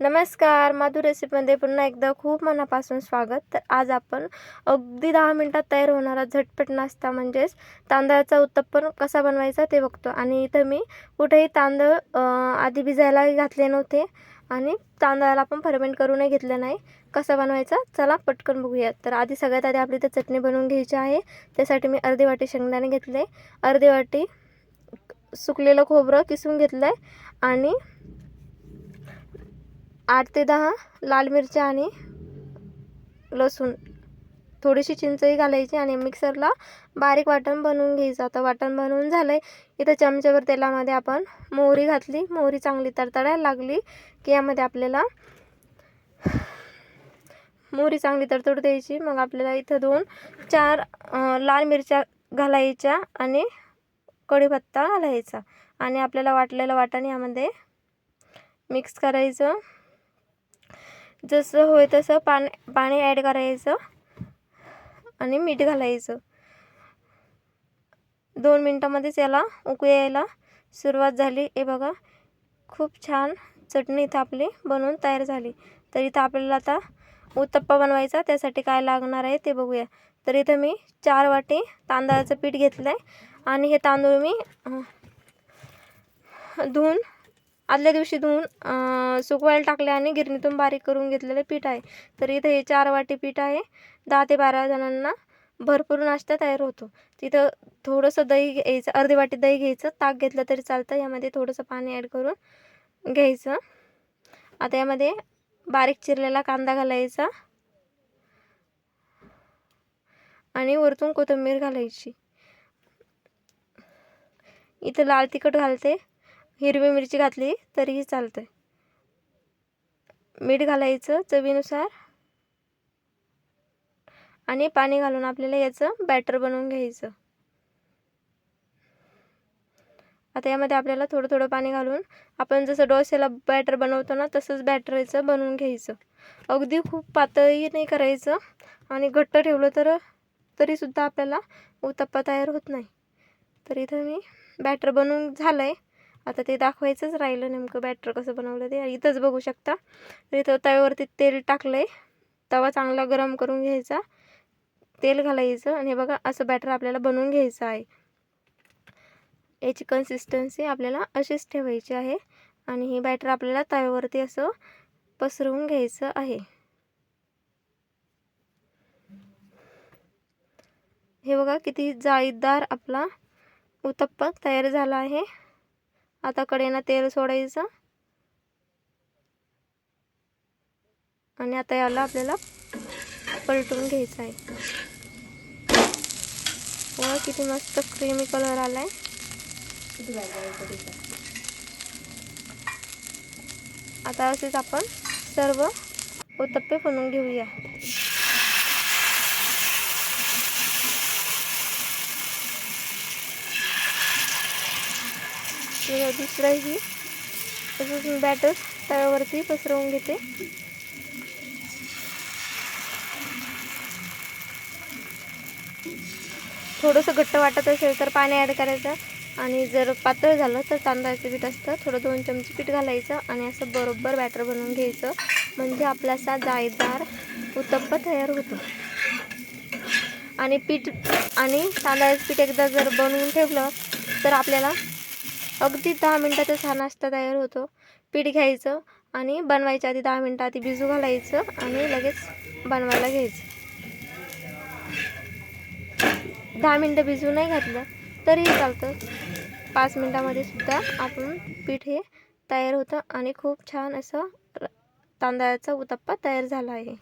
नमस्कार माधुर रेसिपीमध्ये पुन्हा एकदा खूप मनापासून स्वागत. तर आज आपण अगदी दहा मिनटात तयार होणारा झटपट नाश्ता म्हणजेच तांदळाचा उत्तप्पन कसा बनवायचा ते बघतो. आणि इथं मी कुठेही तांदूळ आधी भिजायला घातले नव्हते आणि तांदळाला पण फर्मेंट करूनही घेतलं नाही. कसा बनवायचा चला पटकन बघूया तर आधी सगळ्यात आधी आपली इथं चटणी बनवून घ्यायची आहे. त्यासाठी मी अर्धी वाटी शेंगदाणे घेतले. अर्धी वाटी सुकलेलं खोबरं किसून घेतलं आहे आणि आठ ते दहा लाल मिरच्या आणि लसूण. थोडीशी चिंचही घालायची आणि मिक्सरला बारीक वाटण बनवून घ्यायचं. आता वाटण बनवून झालं आहे इथं चमच्यावर तेलामध्ये आपण मोहरी घातली. मोहरी चांगली तडतडायला लागली की यामध्ये आपल्याला मोहरी चांगली तडतडू द्यायची. मग आपल्याला इथं दोन चार लाल मिरच्या घालायच्या आणि कढीपत्ता घालायचा. आणि आपल्याला वाटलेलं वाटण यामध्ये मिक्स करायचं. जसं होय तसं पाणी पाणी ॲड करायचं आणि मीठ घालायचं. दोन मिनटामध्येच याला उकळी यायला सुरुवात झाली. हे बघा खूप छान चटणी इथं आपली बनवून तयार झाली. तर इथं आपल्याला आता उत्तप्पा बनवायचा त्यासाठी काय लागणार आहे ते बघूया. तर इथं मी चार वाटी तांदळाचं पीठ घेतलं आहे आणि हे तांदूळ मी धुवून आदल्या दिवशी धुवून सुकवायला टाकले आणि गिरणीतून बारीक करून घेतलेलं पीठ आहे. तर इथं हे चार वाटी पीठ आहे. दहा ते बारा जणांना भरपूर नाश्ता तयार होतो. तिथं थोडंसं दही घ्यायचं अर्धी वाटी दही घ्यायचं ताक घेतलं तरी चालतं. यामध्ये थोडंसं पाणी ॲड करून घ्यायचं. आता यामध्ये बारीक चिरलेला कांदा घालायचा आणि वरतून कोथिंबीर घालायची. इथं लाल तिखट घालते. हिरवी मिरची घातली तरीही चालते मीठ घालायचं चवीनुसार. आणि पाणी घालून आपल्याला याचं बॅटर बनवून घ्यायचं. आता यामध्ये आपल्याला थोडं थोडं पाणी घालून आपण जसं डोस्याला बॅटर बनवतो ना तसंच बॅटर याचं बनवून घ्यायचं. अगदी खूप पातळी नाही करायचं आणि घट्ट ठेवलं तर तरीसुद्धा आपल्याला उत्तप्पा तयार होत नाही. तर इथं मी बॅटर बनवून झालं आहे आता ते दाखवायचंच राहिलं नेमकं बॅटर कसं बनवलं ते. इथंच बघू शकता. तर इथं तव्यावरती तेल टाकलं आहे तवा चांगला गरम करून घ्यायचा. तेल घालायचं. आणि हे बघा असं बॅटर आपल्याला बनवून घ्यायचं आहे. याची कन्सिस्टन्सी आपल्याला अशीच ठेवायची आहे. आणि हे बॅटर आपल्याला तव्यावरती असं पसरवून घ्यायचं आहे. हे बघा किती जाळीदार आपला उत्तप्पा तयार झाला आहे. आता कडेनं तेल सोडायचं. आणि आता याला आपल्याला पलटून घ्यायचं आहे. व किती मस्त क्रीमी कलर आलाय. आता असेच आपण सर्व उत्तप्पे बनवून घेऊया. दुसरंही तसंच मी बॅटर तव्यावरती पसरवून घेते. थोडंसं घट्ट वाटत असेल तर पाणी ॲड करायचं. आणि जर पातळ झालं तर तांदळाचं पीठ असतं. थोडं दोन चमचे पीठ घालायचं आणि असं बरोबर बॅटर बनवून घ्यायचं. म्हणजे आपला असा जाळीदार उत्तप्पा तयार होतो. आणि पीठ आणि तांदळाचं पीठ एकदा जर बनवून ठेवलं तर आपल्याला अगदी दहा मिनटातच हा नाश्ता तयार होतो. पीठ घ्यायचं आणि बनवायच्या आधी दहा मिनटं आधी भिजू घालायचं आणि लगेच बनवायला घ्यायचं. दहा मिनटं भिजू नाही घातलं तरीही चालतं. पाच मिनटामध्ये सुद्धा आपण पीठ हे तयार होतं आणि खूप छान असं तांदळाचा उत्तप्पा तयार झाला आहे.